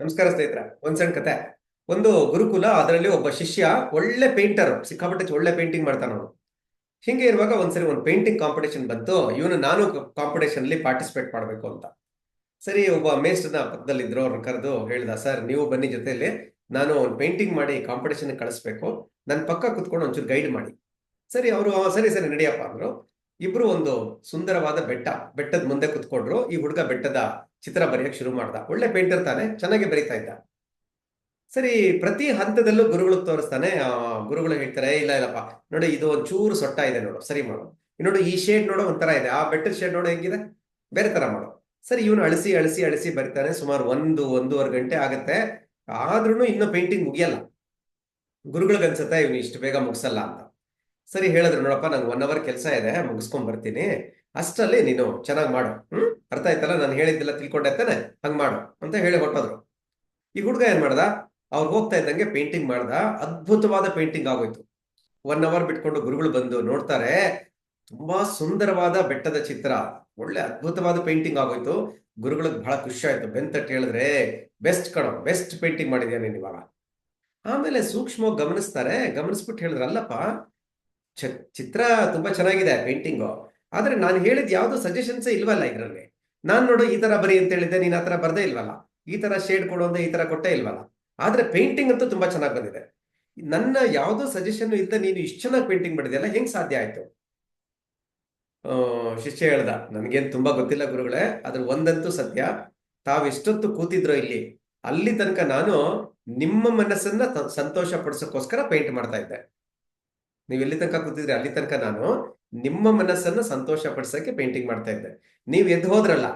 ನಮಸ್ಕಾರ ಸ್ನೇಹಿತರ, ಒಂದ್ ಸಣ್ಣ ಕತೆ. ಒಂದು ಗುರುಕುಲ, ಅದರಲ್ಲಿ ಒಬ್ಬ ಶಿಷ್ಯ ಒಳ್ಳೆ ಪೇಂಟರ್ ಸಿಕ್ಕಾಪಟ್ಟೆ ಒಳ್ಳೆ ಪೇಂಟಿಂಗ್ ಮಾಡ್ತಾನ ಅವನು. ಹಿಂಗೆ ಇರುವಾಗ ಒಂದ್ಸರಿ ಒಂದು ಪೇಂಟಿಂಗ್ ಕಾಂಪಿಟೇಷನ್ ಬಂತು. ಇವನು ನಾನು ಕಾಂಪಿಟೇಷನ್ ಅಲ್ಲಿ ಪಾರ್ಟಿಸಿಪೇಟ್ ಮಾಡಬೇಕು ಅಂತ. ಸರಿ, ಒಬ್ಬ ಮೇಸ್ಟ್ನ ಪಕ್ಕದಲ್ಲಿ ಇದ್ರು ಅವ್ರನ್ನ ಕರೆದು ಹೇಳ್ದ, ಸರ್, ನೀವು ಬನ್ನಿ ಜೊತೆಯಲ್ಲಿ. ನಾನು ಒಂದು ಪೇಂಟಿಂಗ್ ಮಾಡಿ ಕಾಂಪಿಟೇಷನ್ ಕಳಿಸ್ಬೇಕು. ನನ್ನ ಪಕ್ಕ ಕುತ್ಕೊಂಡು ಒಂಚೂರು ಗೈಡ್ ಮಾಡಿ. ಸರಿ, ಅವರು ಸರಿ ಸರಿ, ನಡಿಯಪ್ಪ, ಅಂದ್ರು. ಇಬ್ರು ಒಂದು ಸುಂದರವಾದ ಬೆಟ್ಟ, ಬೆಟ್ಟದ ಮುಂದೆ ಕುತ್ಕೊಂಡ್ರು. ಈ ಹುಡುಗ ಬೆಟ್ಟದ ಚಿತ್ರ ಬರೆಯಕ್ಕೆ ಶುರು ಮಾಡ್ದ. ಒಳ್ಳೆ ಪೇಂಟರ್ ತಾನೆ, ಚೆನ್ನಾಗಿ ಬರೀತಾ ಇದ್ದ. ಸರಿ, ಪ್ರತಿ ಹಂತದಲ್ಲೂ ಗುರುಗಳು ತೋರಿಸ್ತಾನೆ ಗುರುಗಳು ಹೇಳ್ತಾರೆ ಇಲ್ಲ, ಇಲ್ಲಪ್ಪ, ನೋಡಿ ಇದು ಒಂಚೂರು ಸೊಟ್ಟ ಇದೆ ನೋಡು, ಸರಿ ಮಾಡು. ನೋಡು, ಈ ಶೇಡ್ ನೋಡು ಒಂಥರ ಇದೆ, ಆ ಬೆಟ್ಟದ ಶೇಡ್ ನೋಡು ಹೆಂಗಿದೆ? ಬೇರೆ ತರ ಮಾಡು. ಸರಿ, ಇವನು ಅಳಿಸಿ ಅಳಿಸಿ ಅಳಿಸಿ ಬರಿತಾನೆ, ಸುಮಾರು ಒಂದು, ಒಂದೂವರೆ ಗಂಟೆ ಆಗತ್ತೆ. ಆದ್ರೂ ಇನ್ನೂ ಪೇಂಟಿಂಗ್ ಮುಗಿಯಲ್ಲ. ಗುರುಗಳಿಗನ್ಸತ್ತೆ, ಇವನು ಇಷ್ಟು ಬೇಗ ಮುಗಿಸಲ್ಲ ಅಂತ. ಸರಿ ಹೇಳಿದ್ರು ನೋಡಪ್ಪ, ನಂಗೆ ಒನ್ ಅವರ್ ಕೆಲಸ ಇದೆ, ಮುಗಿಸ್ಕೊಂಡ್ ಬರ್ತೀನಿ. ಅಷ್ಟರಲ್ಲಿ ನೀನು ಚೆನ್ನಾಗಿ ಮಾಡು. ಹ್ಮ್? ಅರ್ಥ ಆಯ್ತಲ್ಲ? ನಾನು ಹೇಳಿದ್ದೆಲ್ಲ ತಿಳ್ಕೊಂಡೆ ತಾನೆ? ಹಂಗ್ ಮಾಡು ಅಂತ ಹೇಳಿ ಹೊಟ್ಟೋದ್ರು ಈ ಹುಡುಗ ಏನ್ ಮಾಡ್ದ? ಅವ್ರು ಹೋಗ್ತಾ ಇದ್ದಂಗೆ ಪೇಂಟಿಂಗ್ ಮಾಡ್ದ. ಅದ್ಭುತವಾದ ಪೇಂಟಿಂಗ್ ಆಗೋಯ್ತು. ಒನ್ ಅವರ್ ಬಿಟ್ಕೊಂಡು ಗುರುಗಳು ಬಂದು ನೋಡ್ತಾರೆ. ತುಂಬಾ ಸುಂದರವಾದ ಬೆಟ್ಟದ ಚಿತ್ರ. ಒಳ್ಳೆ ಅದ್ಭುತವಾದ ಪೇಂಟಿಂಗ್ ಆಗೋಯ್ತು. ಗುರುಗಳಿಗೆ ಬಹಳ ಖುಷಿ ಆಯ್ತು. ಬೆಂತಟ್ಟು ಹೇಳಿದ್ರೆ ಬೆಸ್ಟ್ ಕಣೋ ಬೆಸ್ಟ್ ಪೇಂಟಿಂಗ್ ಮಾಡಿದ್ಯಾ ನೀನು ಇವಾಗ? ಆಮೇಲೆ ಸೂಕ್ಷ್ಮವಾಗಿ ಗಮನಿಸ್ತಾರೆ. ಗಮನಿಸ್ಬಿಟ್ಟು ಹೇಳಿದ್ರೆ, ಅಲ್ಲಪ್ಪ ಚಿತ್ರ ತುಂಬಾ ಚೆನ್ನಾಗಿದೆ ಪೇಂಟಿಂಗು ಆದ್ರೆ ನಾನು ಹೇಳಿದ ಯಾವ್ದು ಸಜೆಷನ್ಸ್ ಇಲ್ವಲ್ಲ ಇದರಲ್ಲಿ. ನಾನು ನೋಡು ಈ ತರ ಬರೀ ಅಂತ ಹೇಳಿದ್ದೆ, ನೀನ್ ಆ ಬರ್ದೇ ಇಲ್ವಲ್ಲ. ಈ ತರ ಶೇಡ್ ಕೊಡು ಅಂದ್ರೆ ಈ ತರ ಕೊಟ್ಟೇ ಇಲ್ವಲ್ಲ. ಆದ್ರೆ ಪೇಂಟಿಂಗ್ ಅಂತೂ ತುಂಬಾ ಚೆನ್ನಾಗಿ ಬಂದಿದೆ. ನನ್ನ ಯಾವುದೋ ಸಜೆಷನ್ ಇಲ್ಲದೆ ನೀನು ಇಷ್ಟು ಚೆನ್ನಾಗಿ ಪೇಂಟಿಂಗ್ ಮಾಡಿದೆಯಲ್ಲ, ಹೆಂಗ್ ಸಾಧ್ಯ ಆಯ್ತು? ಶಿಷ್ಯ ಹೇಳ್ದ, ನನಗೇನು ತುಂಬಾ ಗೊತ್ತಿಲ್ಲ ಗುರುಗಳೇ ಅದ್ರ ಒಂದಂತೂ ಸತ್ಯ. ತಾವೆಷ್ಟೊತ್ತು ಕೂತಿದ್ರೋ ಇಲ್ಲಿ, ಅಲ್ಲಿ ತನಕ ನಾನು ನಿಮ್ಮ ಮನಸ್ಸನ್ನ ಸಂತೋಷ ಪಡಿಸೋಕ್ಕೋಸ್ಕರ ಪೇಂಟ್ ಮಾಡ್ತಾ ಇದ್ದೆ. ನೀವು ಎಲ್ಲಿ ತನಕ ಕೂತಿದ್ರಿ, ಅಲ್ಲಿ ತನಕ ನಾನು ನಿಮ್ಮ ಮನಸ್ಸನ್ನ ಸಂತೋಷ ಪಡಿಸಕ್ಕೆ ಪೇಂಟಿಂಗ್ ಮಾಡ್ತಾ ಇದ್ದೆ. ನೀವು ಎದ್ದು ಹೋದ್ರಲ್ಲ,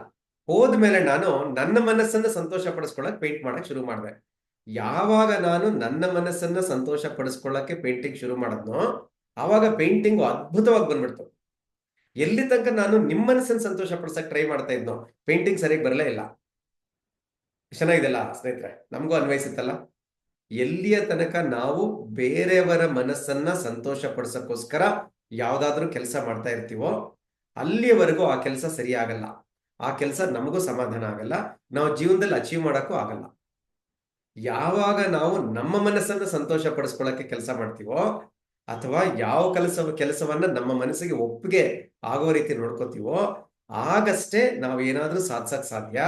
ಹೋದ್ಮೇಲೆ ನಾನು ನನ್ನ ಮನಸ್ಸನ್ನ ಸಂತೋಷ ಪಡಿಸ್ಕೊಳಕ್ ಪೇಂಟ್ ಮಾಡಕ್ ಶುರು ಮಾಡಿದೆ. ಯಾವಾಗ ನಾನು ನನ್ನ ಮನಸ್ಸನ್ನ ಸಂತೋಷ ಪಡಿಸ್ಕೊಳ್ಳಕ್ಕೆ ಪೇಂಟಿಂಗ್ ಶುರು ಮಾಡಿದ್ನೋ, ಆವಾಗ ಪೇಂಟಿಂಗ್ ಅದ್ಭುತವಾಗಿ ಬಂದ್ಬಿಡ್ತು. ಎಲ್ಲಿ ತನಕ ನಾನು ನಿಮ್ಮ ಮನಸ್ಸನ್ನ ಸಂತೋಷ ಪಡಿಸಕ್ ಟ್ರೈ ಮಾಡ್ತಾ ಇದ್ನೋ ಪೇಂಟಿಂಗ್ ಸರಿಯಾಗಿ ಬರಲೇ ಇಲ್ಲ. ಚೆನ್ನಾಗಿದೆಲ್ಲ ಸ್ನೇಹಿತರೆ? ನಮಗೂ ಅನ್ವಯಿಸುತ್ತಲ್ಲ? ಎಲ್ಲಿಯ ತನಕ ನಾವು ಬೇರೆಯವರ ಮನಸ್ಸನ್ನ ಸಂತೋಷ ಪಡಿಸಕ್ಕೋಸ್ಕರ ಯಾವ್ದಾದ್ರೂ ಕೆಲಸ ಮಾಡ್ತಾ ಇರ್ತೀವೋ ಅಲ್ಲಿಯವರೆಗೂ ಆ ಕೆಲಸ ಸರಿ ಆಗಲ್ಲ ಆ ಕೆಲಸ ನಮಗೂ ಸಮಾಧಾನ ಆಗಲ್ಲ. ನಾವು ಜೀವನದಲ್ಲಿ ಅಚೀವ್ ಮಾಡಕ್ಕೂ ಆಗಲ್ಲ. ಯಾವಾಗ ನಾವು ನಮ್ಮ ಮನಸ್ಸನ್ನ ಸಂತೋಷ ಪಡಿಸ್ಕೊಳ್ಳಕ್ಕೆ ಕೆಲಸ ಮಾಡ್ತೀವೋ ಅಥವಾ ಯಾವ ಕೆಲಸ ಕೆಲಸವನ್ನ ನಮ್ಮ ಮನಸ್ಸಿಗೆ ಒಪ್ಪಿಗೆ ಆಗೋ ರೀತಿ ನೋಡ್ಕೋತೀವೋ ಆಗಷ್ಟೇ ನಾವು ಏನಾದ್ರೂ ಸಾಧಿಸಕ್ ಸಾಧ್ಯ.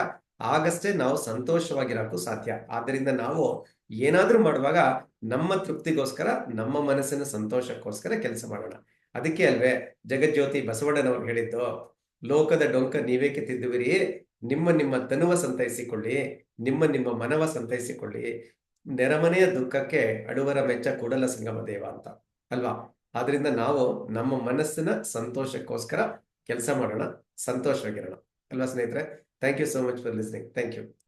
ಆಗಷ್ಟೇ ನಾವು ಸಂತೋಷವಾಗಿರಕ್ಕೂ ಸಾಧ್ಯ. ಆದ್ದರಿಂದ ನಾವು ಏನಾದ್ರೂ ಮಾಡುವಾಗ ನಮ್ಮ ತೃಪ್ತಿಗೋಸ್ಕರ, ನಮ್ಮ ಮನಸ್ಸಿನ ಸಂತೋಷಕ್ಕೋಸ್ಕರ ಕೆಲಸ ಮಾಡೋಣ. ಅದಕ್ಕೆ ಅಲ್ವೇ, ಜಗಜ್ಯೋತಿ ಬಸವಣ್ಣನವ್ರು ಹೇಳಿದ್ದು, ಲೋಕದ ಡೊಂಕ ನೀವೇಕೆ ತಿದ್ದುವಿರಿ ನಿಮ್ಮ ನಿಮ್ಮ ತನುವ ಸಂತೈಸಿಕೊಳ್ಳಿ, ನಿಮ್ಮ ನಿಮ್ಮ ಮನವ ಸಂತೈಸಿಕೊಳ್ಳಿ, ನೆರಮನೆಯ ದುಃಖಕ್ಕೆ ಅಡುವರ ಮೆಚ್ಚ ಕೂಡಲ ಸಂಗಮ ದೇವ ಅಂತ, ಅಲ್ವಾ? ಆದ್ರಿಂದ ನಾವು ನಮ್ಮ ಮನಸ್ಸಿನ ಸಂತೋಷಕ್ಕೋಸ್ಕರ ಕೆಲಸ ಮಾಡೋಣ, ಸಂತೋಷವಾಗಿರೋಣ, ಅಲ್ವಾ ಸ್ನೇಹಿತರೆ? Thank you so much for listening thank you